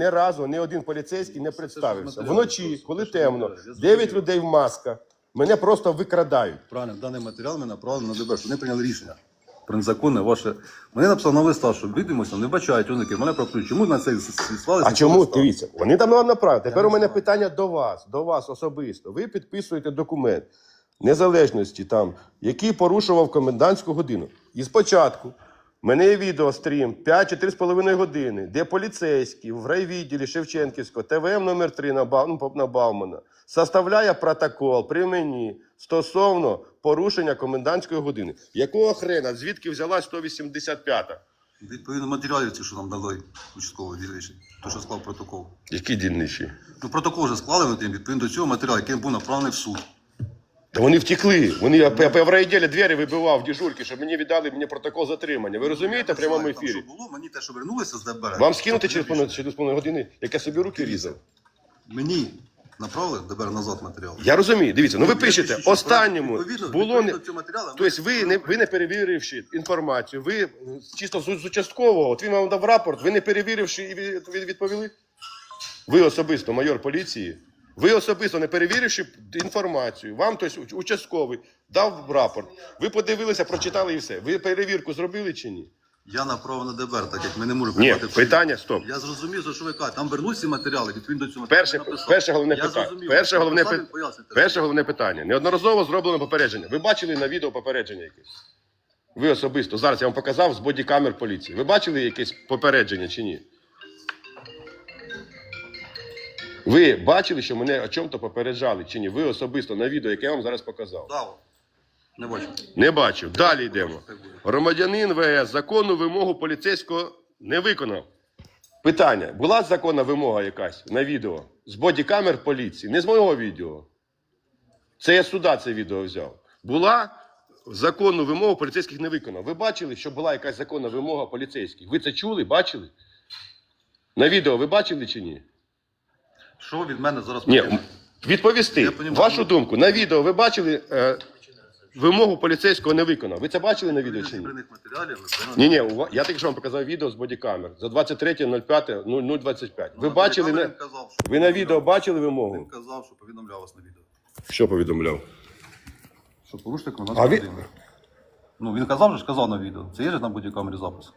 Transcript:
ні разу ні один поліцейський не представився. Вночі, коли темно. Дев'ять людей в масках, мене просто викрадають. Правильно, даний матеріал ми направили на ДБР, що вони прийняли рішення. Про незаконне ваше. Вони написали на листа, що відомості не бачають ознаків. Мене прокують. Чому на це слали? А чому дивіться? Вони там вам направили. Тепер у мене питання до вас, до вас особисто. Ви підписуєте документ незалежності, там, який порушував комендантську годину. І спочатку мене є відеострім 5 чи 3,5 години, де поліцейський в райвідділі Шевченківського ТВМ номер 3 на, Ба- ну, на Баумана составляє протокол при мені стосовно порушення комендантської години. Якого хрена? Звідки взялась 185-та? Відповідно матеріалів, ці, що нам дали участково дільничий, то, що склав протокол. Які дільничі? Ну, протокол вже склали відповідно до цього матеріалу, який був направлений в суд. Та вони втекли. Вони я, я, я в райділі двері вибивав дежурки, щоб мені віддали мені протокол затримання. Ви розумієте в прямому Там, ефірі? що було, мені те, що вернулися з ДБР. Вам скинути через половину години, як я собі руки різав. Мені направили ДБР назад матеріал. Я розумію. Дивіться, ну ви Я пишете, що останньому відповідно- було не. відповідно цього матеріалу ми- Тобто ви не, ви не перевіривши інформацію, ви чисто з, з участкового, от він вам дав рапорт, ви не перевіривши і від- від- відповіли? Ви особисто, майор поліції, ви особисто не перевіривши інформацію, вам тобто, участковий дав рапорт, ви подивилися, прочитали і все. Ви перевірку зробили чи ні? Я направив на ДБР, так як ми не можемо Ні, питання, стоп. Я зрозумів, за що ви кажете. Там вернуться матеріали, відповідно до цього Перше, написав. перше головне Я питання. зрозумів. Перше головне, пи- перше головне питання. Неодноразово зроблено попередження. Ви бачили на відео попередження якесь? Ви особисто. Зараз я вам показав з бодікамер поліції. Ви бачили якесь попередження чи ні? Ви бачили, що мене о чому-то попереджали чи ні? Ви особисто на відео, яке я вам зараз показав. Не бачу. Не бачив. Далі йдемо. Громадянин ВС законну вимогу поліцейського не виконав. Питання: була законна вимога якась на відео з бодікамер поліції, не з мого відео. Це я суда це відео взяв. Була законну вимогу поліцейських не виконав. Ви бачили, що була якась законна вимога поліцейських? Ви це чули? Бачили? На відео ви бачили чи ні? Що від мене зараз Ні, потрібно? відповісти. Я понімаю. Вашу думку, на відео ви бачили е, вимогу поліцейського не виконав. Ви це бачили на відео чи ні? Збірних матеріалів, напевно, Ні, ні, ува- я тільки що вам показав відео з бодікамер за 23.05.025. Ви Ну, бачили, він казав, що ви на відео бачили Він вимогу? казав, що повідомляв вас на відео. Що повідомляв? Що порушник у нас А він- година. Ну, він казав же ж казав на відео. Це є ж на будь-камері запис.